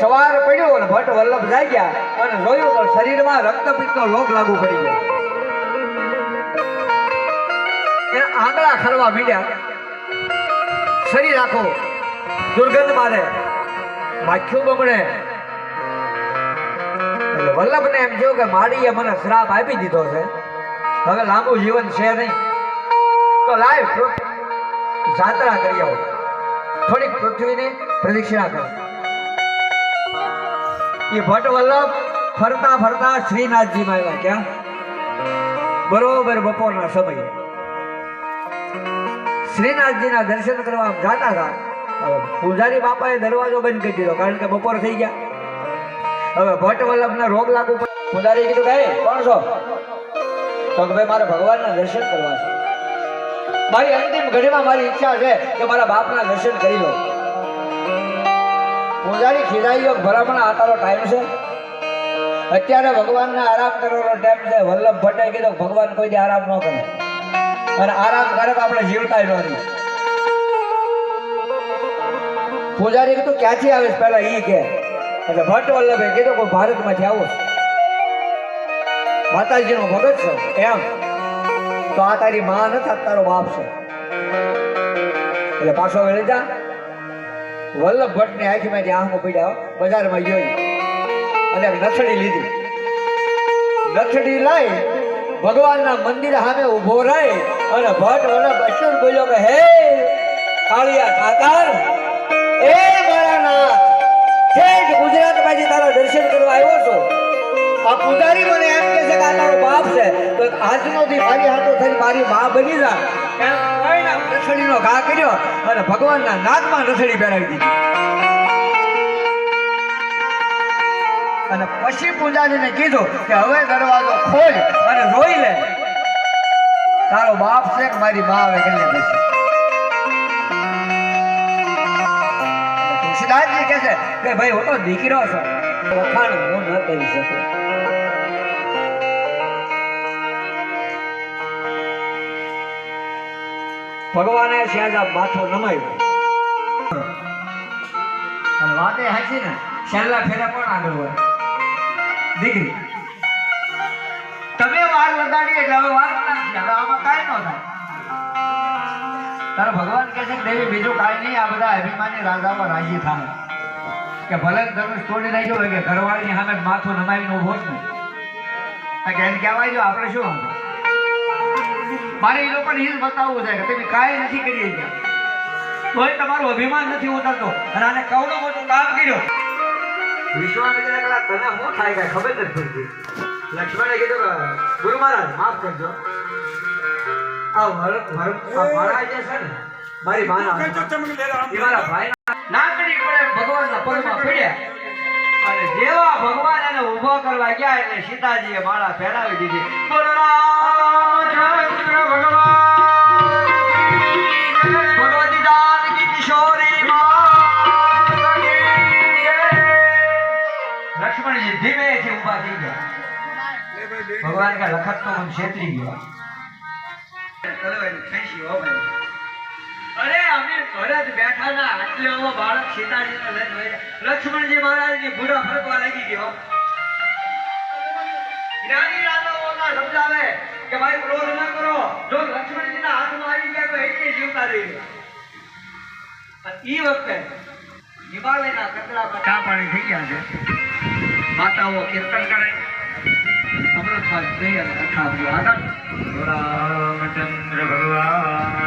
સવાર પડ્યો અને ભટ્ટ વલ્લભ જાગ્યા અને જોયું તો શરીરમાં રક્તપિત્તનો લોક લાગુ પડી ગયો. આંગળા ખરવા મીડ્યા. શરીર આખો દુર્ગંધ મારે માખ્યું બમણે એટલે વલ્લભને એમ થયું કે માડીએ મને શ્રાપ આપી દીધો છે. હવે લાંબુ જીવન છે નહીં. તો લાય જાત્રા કરી આવો. થોડીક પૃથ્વીની પ્રદક્ષિણા કરો. એ ભટ્ટ વલ્લભ ફરતા ફરતા શ્રીનાથજીમાં આવ્યા ક્યાં? બરોબર બપોરના સમયે. શ્રીનાથજીના દર્શન કરવા જાતા હતા. પૂજારી બાપાએ દરવાજો બંધ કરી દીધો કારણ કે બપોર થઈ ગયા. હવે ભટ્ટ વલ્લભને રોગ લાગુ પૂજારી કીધું કે "હે, કોણ છો? તો ભાઈ મારે ભગવાનના દર્શન કરવા છે. મારી અંતિમ ઘડીમાં મારી ઈચ્છા છે કે મારા બાપના દર્શન કરી લો. પૂજારી ખીજાઈ ભરામણ ભલામણ, આ તારો ટાઈમ છે? અત્યારે ભગવાનને આરામ કરવાનો ટાઈમ છે. વલ્લભ ભટ્ટે કીધું, ભગવાન કોઈ આરામ ન કરે. અને આરામ કરે તો આપણે જીવતા ન રહી પૂજારી કીધું, ક્યાંથી આવે પહેલા ઈ કે. એટલે ભટ્ટ વલ્લભે કીધું, કોઈ ભારતમાંથી આવો માતાજી માતાજીનો ભગત છે? એમ? તો આ તારી માં નથી તારો બાપ છે. એટલે પાછો વેળી જા. વલ્લભ ભટ્ટની આંખીમાંથી આંખો પડ્યા બજારમાં જોઈ અને નથડી લીધી. નથડી લાઈ, ભગવાનના મંદિર સામે ઊભો રહી અને ભટ્ટ વલ્લભ અચ્યુત બોલ્યો કે, હે, કાળિયા ઠાકર એ મારા નાથ, ઠેઠ ગુજરાતમાંથી તારા દર્શન કરવા આવ્યો છો. આ પૂજારી મને એમ કહે છે કે આ તારો બાપ છે. તો આજનો દી મારી હાથો થઈ મારી મા બની જા. રસડીનો ઘા કર્યો અને ભગવાનના નાકમાં રસડી પહેરાવી દીધી. અને પછી પૂજારીને કીધું કે હવે દરવાજો ખોલ અને જોઈ લે. તારો બાપ છે કે મારી મા આવે પછી તુલસીદાસજી કહે છે કે ભાઈ, હું તો દીકરો છું. વખાણ હું ન કરી શકું. ભગવાને શ્યાજા માથું નમાયું. અને વાતે હાચી ને છેલ્લા ફેરા કોણ આગળ હોય? દીકરી. તમે વાર લગાડી એટલે હવે વાર નાખી હવે આમાં કાંઈ ન થાય. તારા ભગવાન કહે છે દેવી, બીજું કાંઈ નહીં, આ બધા અભિમાની રાજામાં રાજી થાય. કે ભલે ધનુષ તોડી નાખ્યો હોય કે ઘરવાળીની સામે માથું નમાવીને ઊભો જ નહીં. કે એને કહેવાય જો, આપણે શું વાંધો? મારે એ લોકોને એ જ બતાવવું છે કે તમે કાંઈ નથી કરી શક્યા તોય તમારું અભિમાન નથી ઉતરતો. અને આને કવડો મોટું કામ કર્યું. વિશ્વામિત્રને કહેલા તને શું થાય કાંઈ ખબર નથી પડતી. લક્ષ્મણે કીધું ગુરુ મહારાજ માફ કરજો. આ વર વર મારા જે છે ને મારી માના મારા ભાઈના નાકડી પડે ભગવાનના પગમાં પડ્યા અને જેવા ભગવાન એને ઊભો કરવા ગયા એટલે સીતાજીએ માળા ફેરાવી દીધી. બોલો લક્ષ્મણજી ધીમેથી ઊભા થઈ ગયા. ભગવાન કે લખત તો મને છેતરી ગયો. અરે અમે ઘરે જ બેઠા ના એટલે આવો બાળક સીતાજીને લઈને લક્ષ્મણજી મહારાજની મહારાજની ભૂડા ફરકવા લાગી ગયો જ્ઞાની રાજાઓના સમજાવે કે ભાઈ ક્રોધ ન કરો. જો લક્ષ્મણજીના હાથમાં આવી ગયા તો એટલે જીવતા રહી ઈ વખતે હિમાલયના કચરામાં ચા પાણી થઈ ગયા છે. માતાઓ કીર્તન કરે. અમૃતપાલ થઈ અને કથા આગળ. રામચંદ્ર ભગવાન.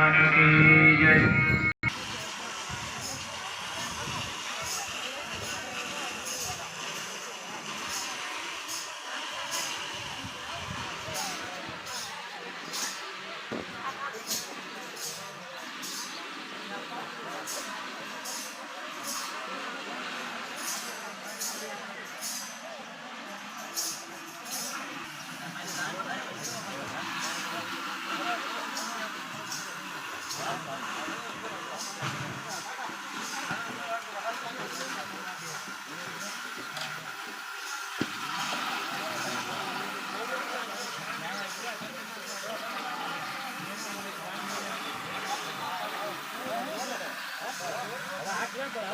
Hola,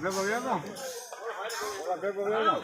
¿qué gobierno? Hola, ¿qué gobierno?